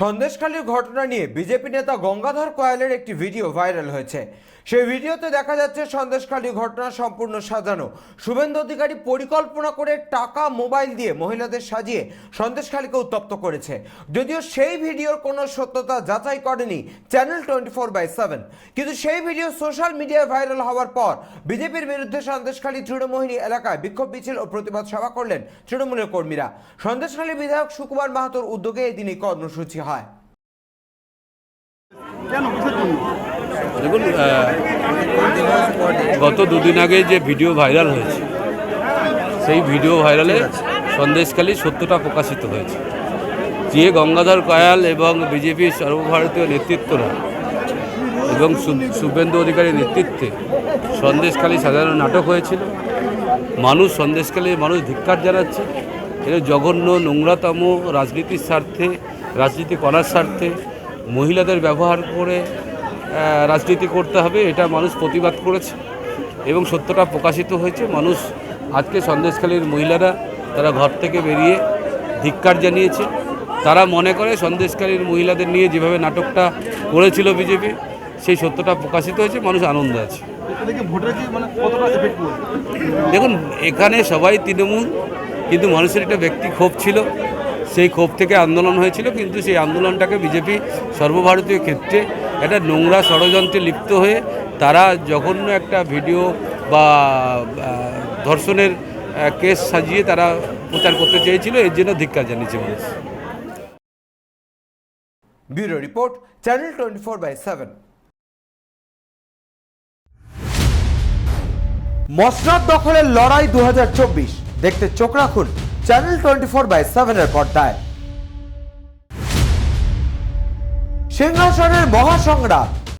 সন্দেশখালীর ঘটনা নিয়ে বিজেপি নেতা গঙ্গাধর কয়ালের একটি ভিডিও ভাইরাল হয়েছে। সেই ভিডিওতে দেখা যাচ্ছে সন্দেশখালী ঘটনা সম্পূর্ণ সাজানো। শুভেন্দু অধিকারী পরিকল্পনা করে টাকা মোবাইল দিয়ে মহিলাদের সাজিয়ে সন্দেশখালীকে উত্তপ্ত করেছে। যদিও সেই ভিডিওর কোনো সত্যতা যাচাই করেনি channel twenty four by seven. কিন্তু সেই ভিডিও সোশ্যাল মিডিয়ায় ভাইরাল হওয়ার পর বিজেপির বিরুদ্ধে সন্দেশখালী তৃণমোহিনী এলাকায় বিক্ষোভ, মিছিল ও প্রতিবাদ সভা করলেন তৃণমূলের কর্মীরা। সন্দেশখালী বিধায়ক সুকুমার মাহাতোর উদ্যোগে এই দিন এই কর্মসূচি হয়। দেখুন গত দুদিন আগে যে ভিডিও ভাইরাল হয়েছে সেই ভিডিও ভাইরালে সন্দেশখালী সত্যটা প্রকাশিত হয়েছে। যে গঙ্গাধর কয়াল এবং বিজেপির সর্বভারতীয় নেতৃত্বরা এবং শুভেন্দু অধিকারীর নেতৃত্বে সন্দেশখালী সাধারণ নাটক হয়েছিল। মানুষ সন্দেশখালীর মানুষ ধিক্কার জানাচ্ছে। এটা জঘন্য নোংরাতম রাজনীতির স্বার্থে রাজনীতি করার স্বার্থে মহিলাদের ব্যবহার করে রাজনীতি করতে হবে এটা মানুষ প্রতিবাদ করেছে। এবং সত্যটা প্রকাশিত হয়েছে মানুষ আজকে সন্দেশখালীর মহিলারা তারা ঘর থেকে বেরিয়ে ধিক্কার জানিয়েছে। তারা মনে করে সন্দেশকালীর মহিলাদের নিয়ে যেভাবে নাটকটা করেছিল বিজেপি সেই সত্যটা প্রকাশিত হয়েছে মানুষ আনন্দ আছে। মানে দেখুন এখানে সবাই তৃণমূল কিন্তু মানুষের একটা ব্যক্তি ক্ষোভ ছিল। সেই ক্ষোভ থেকে আন্দোলন হয়েছিল, কিন্তু সেই আন্দোলনটাকে বিজেপি সর্বভারতীয় ক্ষেত্রে একটা নোংরা ষড়যন্ত্রে লিপ্ত হয়ে তারা জঘন্য একটা ভিডিও বা ধর্ষণের কেস সাজিয়ে তারা প্রচার করতে চেয়েছিল, এর জন্য ধিক্কার জানিয়েছে মানুষ। Bureau report, channel twenty four by seven. মসনাদ দখলের লড়াই দু হাজার চব্বিশ। দেখতে চোখ রাখুন। চ্যানেল টোয়েন্টি ফোর বাই সেভেনের পর্দায়। সিংহাসনের মহাসংগ্রাম।